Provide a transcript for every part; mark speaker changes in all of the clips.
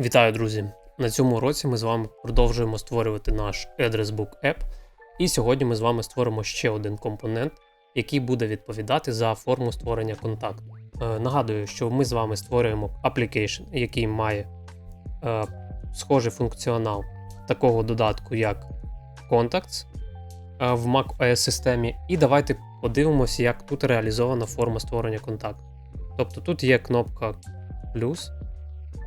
Speaker 1: Вітаю, друзі! На цьому уроці ми з вами продовжуємо створювати наш Address Book App. І сьогодні ми з вами створимо ще один компонент, який буде відповідати за форму створення контакту. Е, нагадую, що ми з вами створюємо application, який має е, схожий функціонал такого додатку, як Contacts е, в macOS системі. І давайте подивимося, як тут реалізована форма створення контакту. Тобто тут є кнопка плюс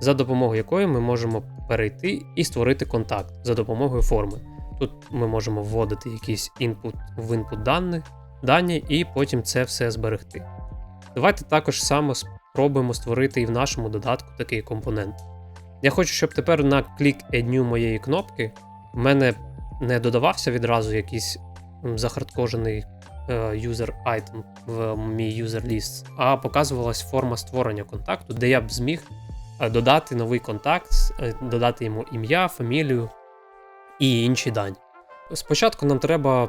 Speaker 1: за допомогою якої ми можемо перейти і створити контакт за допомогою форми. Тут ми можемо вводити якийсь інпут в інпут даних, дані і потім це все зберегти. Давайте також само спробуємо створити і в нашому додатку такий компонент. Я хочу, щоб тепер на клік Add New моєї кнопки в мене не додавався відразу якийсь захардкожений е, user item в мій user list, а показувалась форма створення контакту, де я б зміг додати новий контакт, е, додати йому ім'я, фамілію і інші дані. Спочатку нам треба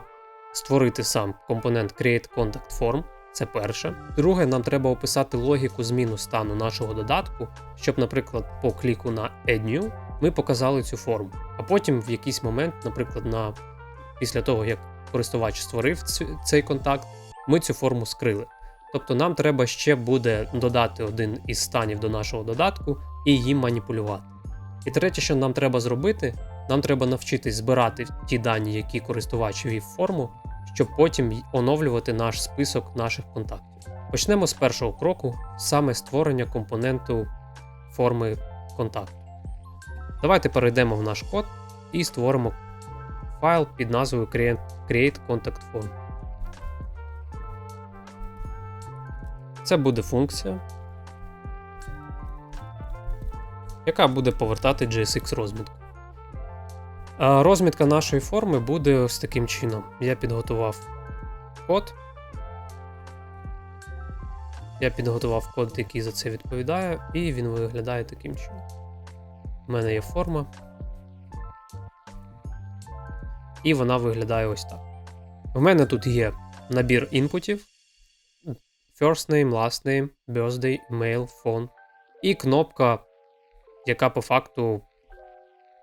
Speaker 1: створити сам компонент Create Contact Form. Це перше. Друге, нам треба описати логіку зміну стану нашого додатку, щоб, наприклад, по кліку на Add New ми показали цю форму. А потім в якийсь момент, наприклад, на після того, як користувач створив цей контакт, ми цю форму скрили. Тобто нам треба ще буде додати один із станів до нашого додатку і їм маніпулювати. І третє, що нам треба зробити, нам треба навчитись збирати ті дані, які користувач ввів в форму, щоб потім оновлювати наш список наших контактів. Почнемо з першого кроку, саме створення компоненту форми контакту. Давайте перейдемо в наш код і створимо файл під назвою Create Contact Form. Це буде функція, яка буде повертати JSX розмітку. Розмітка нашої форми буде ось таким чином. Я підготував код. Я підготував код, який за це відповідає, і він виглядає таким чином. У мене є форма. І вона виглядає ось так. У мене тут є набір інпутів: first name, last name, birthday, email, phone. І кнопка, яка по факту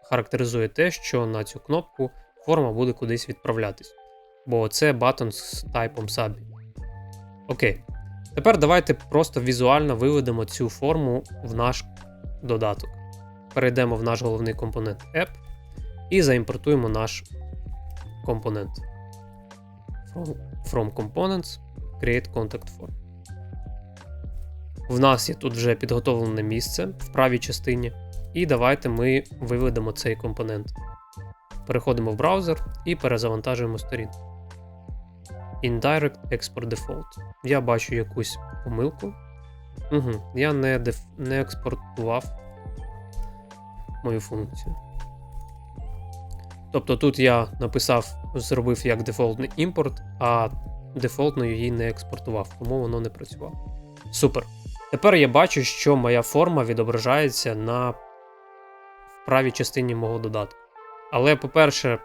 Speaker 1: характеризує те, що на цю кнопку форма буде кудись відправлятись. Бо це батон з тайпом submit. Окей. Тепер давайте просто візуально виведемо цю форму в наш додаток. Перейдемо в наш головний компонент App і заімпортуємо наш компонент. From Components Create Contact Form. В нас є тут вже підготовлене місце в правій частині. І давайте ми виведемо цей компонент. Переходимо в браузер і перезавантажуємо сторінку. Indirect Export Default. Я бачу якусь помилку. Угу, Я не, деф... не експортував мою функцію. Тобто тут я написав, зробив як дефолтний імпорт, а дефолтно її не експортував, тому воно не працювало. Супер. Тепер я бачу, що моя форма відображається на правій частині мого додатку. Але, по-перше,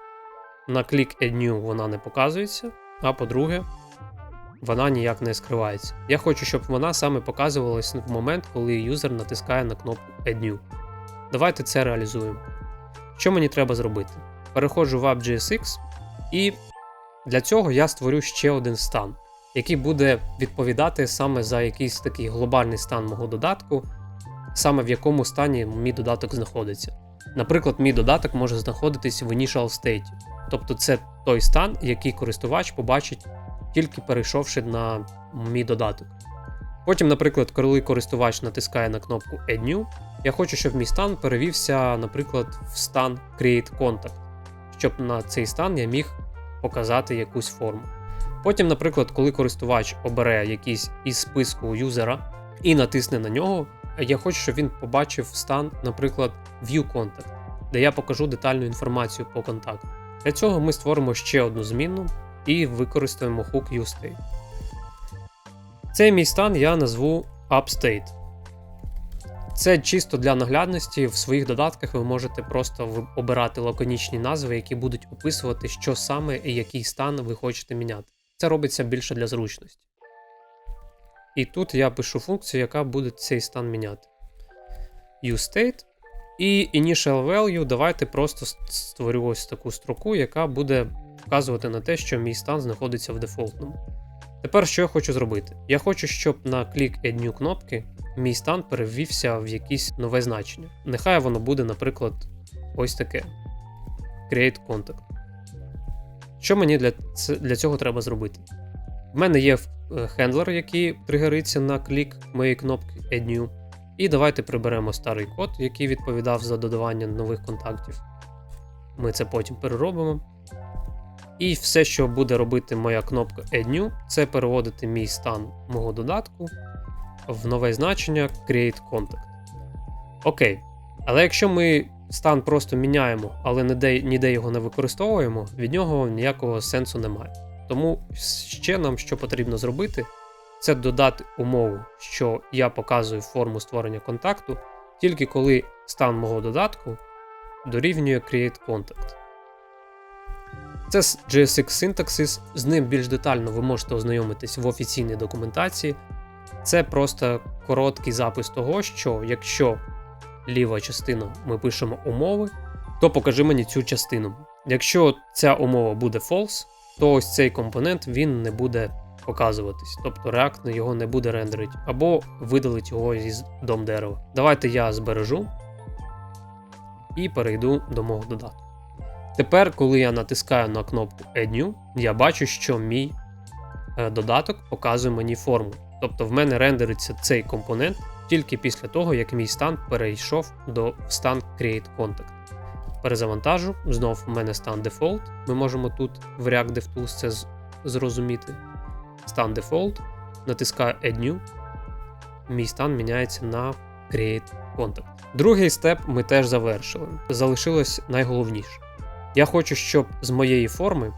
Speaker 1: на клік Add New вона не показується, а по-друге, вона ніяк не скривається. Я хочу, щоб вона саме показувалась в момент, коли юзер натискає на кнопку Add New. Давайте це реалізуємо. Що мені треба зробити? Переходжу в AppJSX, і для цього я створю ще один стан, який буде відповідати саме за якийсь такий глобальний стан мого додатку, саме в якому стані мій додаток знаходиться. Наприклад, мій додаток може знаходитись в initial state, тобто це той стан, який користувач побачить тільки перейшовши на мій додаток. Потім, наприклад, коли користувач натискає на кнопку Add New, я хочу, щоб мій стан перевівся, наприклад, в стан Create Contact, щоб на цей стан я міг показати якусь форму. Потім, наприклад, коли користувач обере якийсь із списку юзера і натисне на нього, я хочу, щоб він побачив стан, наприклад, View Contact, де я покажу детальну інформацію по контакту. Для цього ми створимо ще одну змінну і використаємо hook useState. Цей мій стан я назву UpState. Це чисто для наглядності. В своїх додатках ви можете просто обирати лаконічні назви, які будуть описувати, що саме і який стан ви хочете міняти. Це робиться більше для зручності. І тут я пишу функцію, яка буде цей стан міняти. useState І initial value давайте просто ст- створю ось таку строку, яка буде вказувати на те, що мій стан знаходиться в дефолтному. Тепер що я хочу зробити? Я хочу, щоб на клік Add New кнопки мій стан перевівся в якесь нове значення. Нехай воно буде, наприклад, ось таке: Create Contact. Що мені для, для цього треба зробити? В мене є е, хендлер, який тригериться на клік моєї кнопки Add New. І давайте приберемо старий код, який відповідав за додавання нових контактів. Ми це потім переробимо. І все, що буде робити моя кнопка Add New, це переводити мій стан мого додатку в нове значення Create Contact. Окей. Але якщо ми стан просто міняємо, але ніде, ніде його не використовуємо, від нього ніякого сенсу немає. Тому ще нам що потрібно зробити, це додати умову, що я показую форму створення контакту, тільки коли стан мого додатку дорівнює Create Contact. Це JSX Syntaxis, з ним більш детально ви можете ознайомитись в офіційній документації. Це просто короткий запис того, що якщо ліва частина ми пишемо умови, то покажи мені цю частину. Якщо ця умова буде false, то ось цей компонент він не буде показуватись, тобто React його не буде рендерити, або видалить його із дом дерева. Давайте я збережу і перейду до мого додатку. Тепер, коли я натискаю на кнопку Add New, я бачу, що мій е, додаток показує мені форму. Тобто в мене рендериться цей компонент тільки після того, як мій стан перейшов до стан Create Contact. Перезавантажу, знов в мене стан Default. Ми можемо тут в React DevTools це зрозуміти. Стан Default, натискаю Add New, мій стан міняється на Create Contact. Другий степ ми теж завершили. Залишилось найголовніше. Я хочу, щоб з моєї форми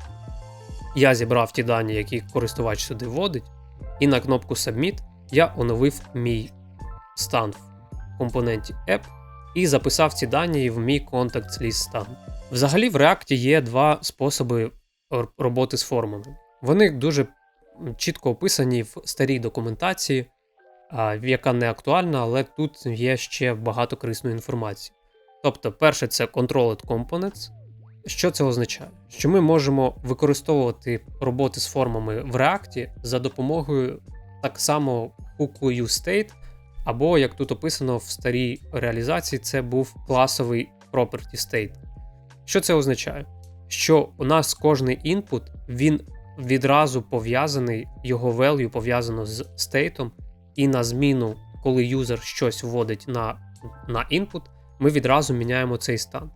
Speaker 1: я зібрав ті дані, які користувач сюди вводить, і на кнопку Submit я оновив мій стан в компоненті App і записав ці дані в мій Contacts List стан. Взагалі в React є два способи роботи з формами. Вони дуже чітко описані в старій документації, яка не актуальна, але тут є ще багато корисної інформації. Тобто, перше, це Controlled Components. Що це означає? Що ми можемо використовувати роботи з формами в React за допомогою так само хуку useState, або, як тут описано в старій реалізації, це був класовий property state. Що це означає? Що у нас кожний інпут він відразу пов'язаний, його value пов'язано з стейтом, і на зміну, коли юзер щось вводить на, на інпут, ми відразу міняємо цей стан.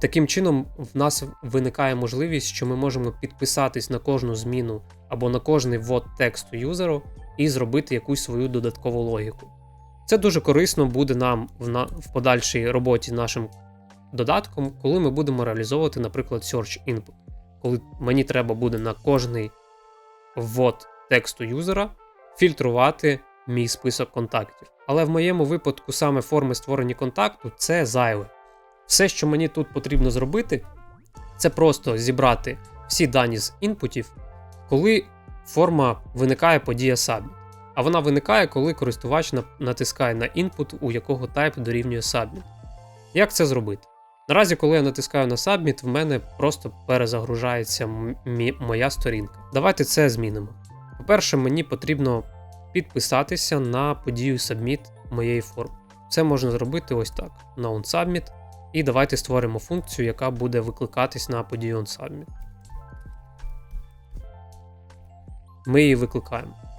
Speaker 1: Таким чином, в нас виникає можливість, що ми можемо підписатись на кожну зміну або на кожний ввод тексту юзеру і зробити якусь свою додаткову логіку. Це дуже корисно буде нам в, на, в подальшій роботі нашим додатком, коли ми будемо реалізовувати, наприклад, search input. Коли мені треба буде на кожний ввод тексту юзера фільтрувати мій список контактів. Але в моєму випадку саме форми створення контакту це зайве. Все, що мені тут потрібно зробити, це просто зібрати всі дані з інпутів, коли форма виникає подія Submit. А вона виникає, коли користувач натискає на інпут, у якого type дорівнює Submit. Як це зробити? Наразі, коли я натискаю на Submit, в мене просто перезагружається моя сторінка. Давайте це змінимо. По-перше, мені потрібно підписатися на подію Submit моєї форми. Це можна зробити ось так: на OnSubmit. І давайте створимо функцію, яка буде викликатись на подію OnSubmit. Ми її викликаємо.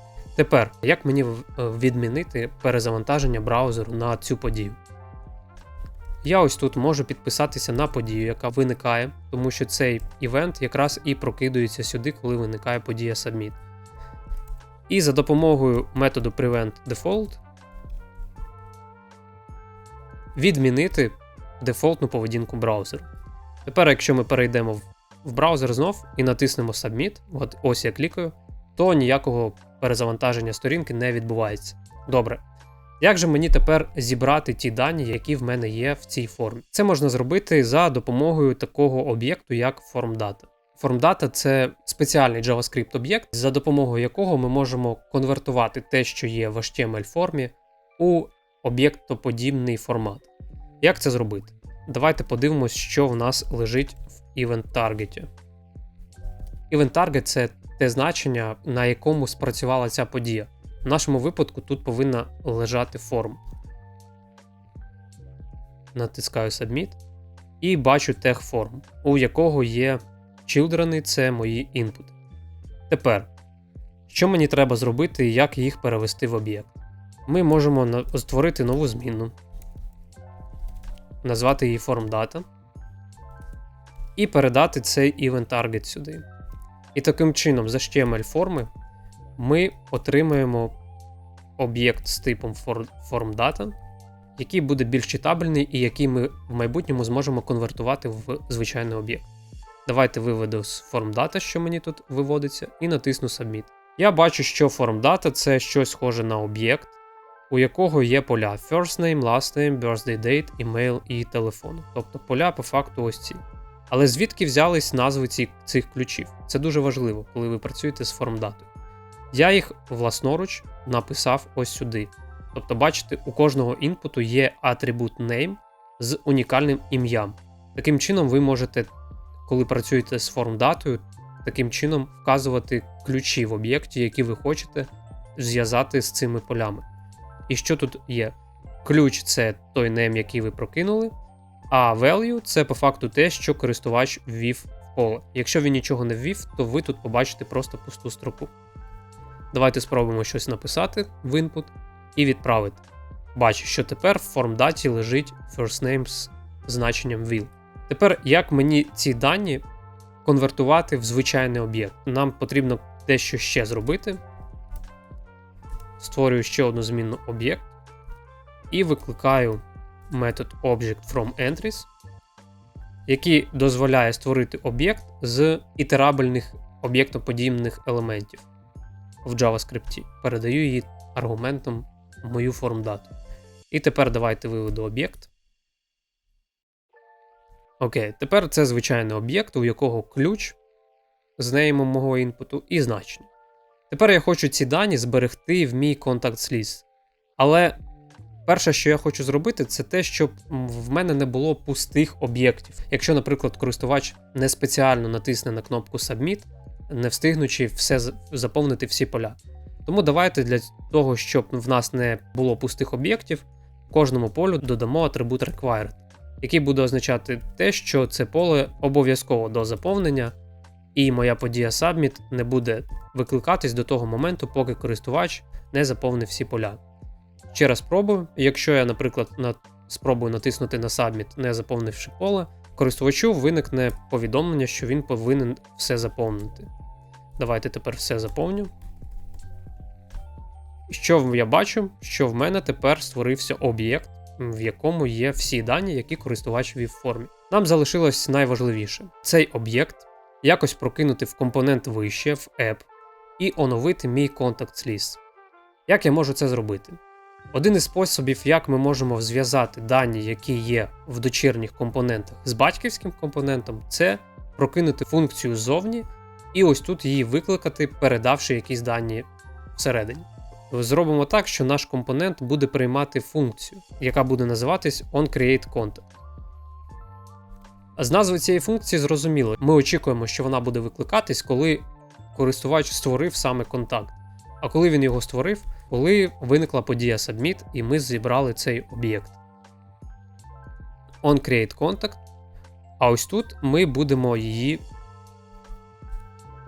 Speaker 1: Тепер, як мені е, відмінити перезавантаження браузеру на цю подію? Я ось тут можу підписатися на подію, яка виникає, тому що цей івент якраз і прокидується сюди, коли виникає подія Submit. І за допомогою методу Prevent Default відмінити дефолтну поведінку браузеру. Тепер, якщо ми перейдемо в браузер знов і натиснемо Submit, от ось я клікаю, то ніякого перезавантаження сторінки не відбувається. Добре. Як же мені тепер зібрати ті дані, які в мене є в цій формі? Це можна зробити за допомогою такого об'єкту, як FormData. FormData – це спеціальний JavaScript об'єкт, за допомогою якого ми можемо конвертувати те, що є в HTML формі, у об'єктоподібний формат. Як це зробити? Давайте подивимось, що в нас лежить в Event Target. Event Target це те значення, на якому спрацювала ця подія. В нашому випадку тут повинна лежати форм. Натискаю Submit і бачу тег форм, у якого є children, це мої інпути. Тепер, що мені треба зробити і як їх перевести в об'єкт? Ми можемо створити нову зміну, назвати її FormData і передати цей event target сюди. І таким чином, з HTML форми ми отримаємо об'єкт з типом FormData, який буде більш читабельний і який ми в майбутньому зможемо конвертувати в звичайний об'єкт. Давайте виведу з FormData, що мені тут виводиться, і натисну Submit. Я бачу, що FormData це щось схоже на об'єкт, у якого є поля first name, last name, birthday date, email і телефон. Тобто поля по факту ось ці. Але звідки взялись назви ці, цих ключів? Це дуже важливо, коли ви працюєте з формдатою. Я їх власноруч написав ось сюди. Тобто, бачите, у кожного інпуту є атрибут name з унікальним ім'ям. Таким чином, ви можете, коли працюєте з формдатою, таким чином вказувати ключі в об'єкті, які ви хочете зв'язати з цими полями. І що тут є? Ключ це той name, який ви прокинули, а value це по факту те, що користувач ввів в поле. Якщо він нічого не ввів, то ви тут побачите просто пусту строку. Давайте спробуємо щось написати в input і відправити. Бачу, що тепер в формдаті лежить first name з значенням will. Тепер, як мені ці дані конвертувати в звичайний об'єкт? Нам потрібно дещо ще зробити. Створюю ще одну змінну об'єкт і викликаю метод Object from який дозволяє створити об'єкт з ітерабельних об'єктоподібних елементів в JavaScript. Передаю її аргументом в мою формдату. І тепер давайте виведу об'єкт. Окей, тепер це звичайний об'єкт, у якого ключ з неймом мого інпуту і значення. Тепер я хочу ці дані зберегти в мій Contacts List. Але перше, що я хочу зробити, це те, щоб в мене не було пустих об'єктів. Якщо, наприклад, користувач не спеціально натисне на кнопку Submit, не встигнучи все заповнити всі поля. Тому давайте для того, щоб в нас не було пустих об'єктів, кожному полю додамо атрибут required, який буде означати те, що це поле обов'язково до заповнення, і моя подія Submit не буде викликатись до того моменту, поки користувач не заповнив всі поля. Ще раз спробую. Якщо я, наприклад, на... спробую натиснути на Submit, не заповнивши поле, користувачу виникне повідомлення, що він повинен все заповнити. Давайте тепер все заповню. Що я бачу? Що в мене тепер створився об'єкт, в якому є всі дані, які користувач ввів в формі. Нам залишилось найважливіше: цей об'єкт якось прокинути в компонент вище в App і оновити мій Contacts List. Як я можу це зробити? Один із способів, як ми можемо зв'язати дані, які є в дочірніх компонентах з батьківським компонентом, це прокинути функцію ззовні і ось тут її викликати, передавши якісь дані всередині. Зробимо так, що наш компонент буде приймати функцію, яка буде називатись onCreateContact. З назви цієї функції зрозуміло, ми очікуємо, що вона буде викликатись, коли користувач створив саме контакт. А коли він його створив, коли виникла подія Submit, і ми зібрали цей об'єкт. OnCreateContact. А ось тут ми будемо її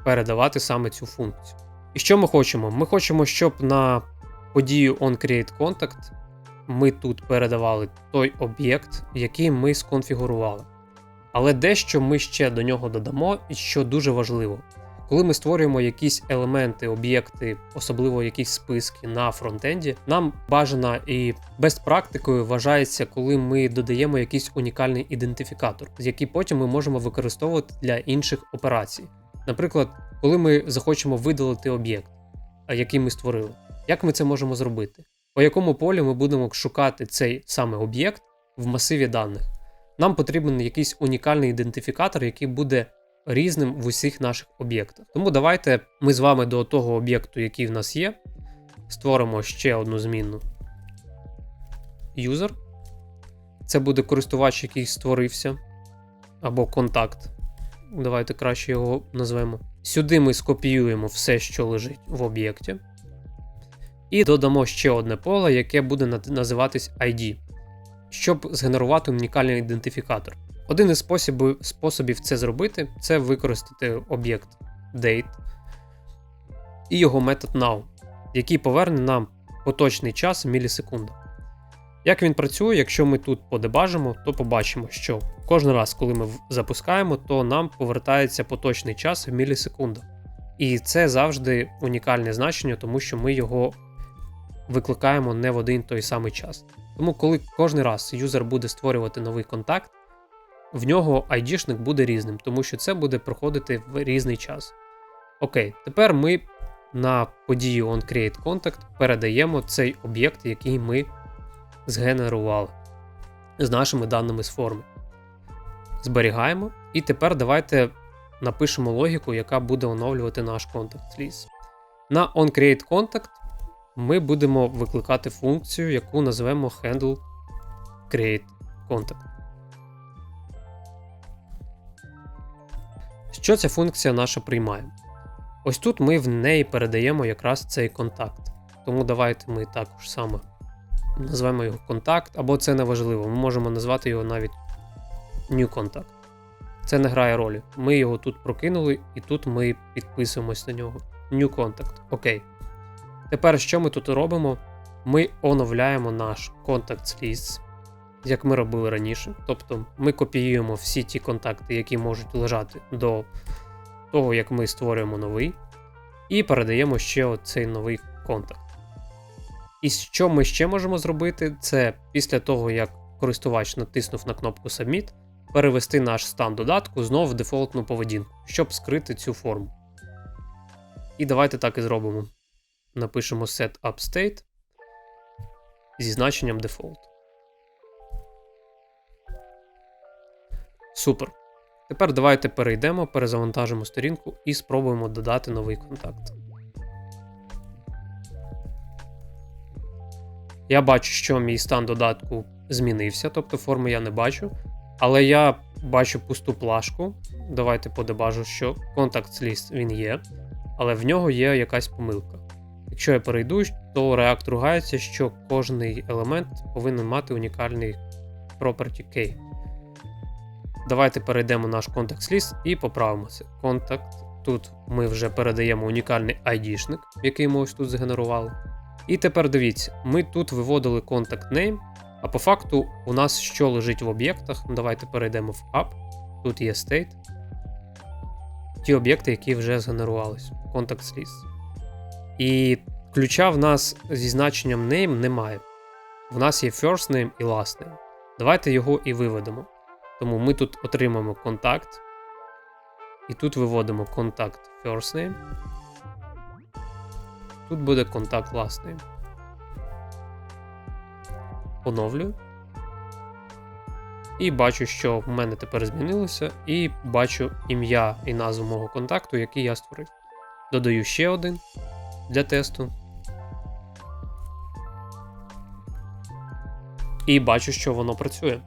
Speaker 1: передавати саме цю функцію. І що ми хочемо? Ми хочемо, щоб на подію onCreateContact ми тут передавали той об'єкт, який ми сконфігурували. Але дещо ми ще до нього додамо, і що дуже важливо. Коли ми створюємо якісь елементи, об'єкти, особливо якісь списки на фронтенді, нам бажано і бест практикою вважається, коли ми додаємо якийсь унікальний ідентифікатор, який потім ми можемо використовувати для інших операцій. Наприклад, коли ми захочемо видалити об'єкт, який ми створили, як ми це можемо зробити? По якому полі ми будемо шукати цей саме об'єкт в масиві даних? Нам потрібен якийсь унікальний ідентифікатор, який буде різним в усіх наших об'єктах. Тому давайте ми з вами до того об'єкту, який в нас є, створимо ще одну змінну user. це буде користувач, який створився, або контакт. Давайте краще його назвемо. Сюди ми скопіюємо все, що лежить в об'єкті. І додамо ще одне поле, яке буде називатись ID, щоб згенерувати унікальний ідентифікатор. Один із способів, способів це зробити це використати об'єкт date і його метод now, який поверне нам поточний час в мілісекундах. Як він працює, якщо ми тут подебажимо, то побачимо, що кожен раз, коли ми запускаємо, то нам повертається поточний час в мілісекундах. І це завжди унікальне значення, тому що ми його викликаємо не в один той самий час. Тому, коли кожен раз юзер буде створювати новий контакт, в нього ID-шник буде різним, тому що це буде проходити в різний час. Окей, тепер ми на подію onCreateContact передаємо цей об'єкт, який ми згенерували з нашими даними з форми. Зберігаємо. І тепер давайте напишемо логіку, яка буде оновлювати наш contact list. На onCreateContact ми будемо викликати функцію, яку назвемо handle Що ця функція наша приймає? Ось тут ми в неї передаємо якраз цей контакт. Тому давайте ми також саме назвемо його контакт, або це не важливо. Ми можемо назвати його навіть New Contact. Це не грає ролі. Ми його тут прокинули, і тут ми підписуємось на нього. New Contact. Окей. Тепер що ми тут робимо? Ми оновляємо наш Contacts List, як ми робили раніше. Тобто ми копіюємо всі ті контакти, які можуть лежати до того, як ми створюємо новий, і передаємо ще оцей новий контакт. І що ми ще можемо зробити, це після того, як користувач натиснув на кнопку Submit, перевести наш стан додатку знову в дефолтну поведінку, щоб скрити цю форму. І давайте так і зробимо. Напишемо set up state зі значенням default. Супер. Тепер давайте перейдемо, перезавантажимо сторінку і спробуємо додати новий контакт. Я бачу, що мій стан додатку змінився, тобто форми я не бачу. Але я бачу пусту плашку. Давайте подебажу, що Contacts List він є, але в нього є якась помилка. Якщо я перейду, то React ругається, що кожний елемент повинен мати унікальний property key. Давайте перейдемо наш Contacts List і поправимо це. Контакт. Тут ми вже передаємо унікальний ID-шник, який ми ось тут згенерували. І тепер дивіться, ми тут виводили contact name, а по факту у нас що лежить в об'єктах. Ну, Давайте перейдемо в app. Тут є state. Ті об'єкти, які вже згенерувались. Contacts list. І ключа в нас зі значенням name немає. В нас є first name і last name. Давайте його і виведемо. Тому ми тут отримаємо контакт. І тут виводимо контакт first name. Тут буде контакт last name. Оновлюю. І бачу, що в мене тепер змінилося, і бачу ім'я і назву мого контакту, який я створив. Додаю ще один для тесту. І бачу, що воно працює.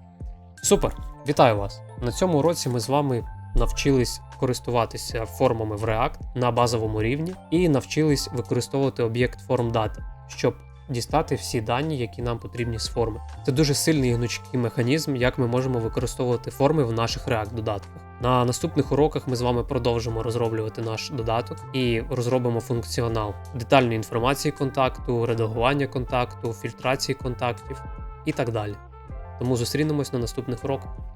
Speaker 1: Супер! Вітаю вас! На цьому уроці ми з вами навчились користуватися формами в React на базовому рівні і навчились використовувати об'єкт FormData, щоб дістати всі дані, які нам потрібні з форми. Це дуже сильний і гнучкий механізм, як ми можемо використовувати форми в наших React додатках. На наступних уроках ми з вами продовжимо розроблювати наш додаток і розробимо функціонал детальної інформації контакту, редагування контакту, фільтрації контактів і так далі. Тому зустрінемось на наступних уроках.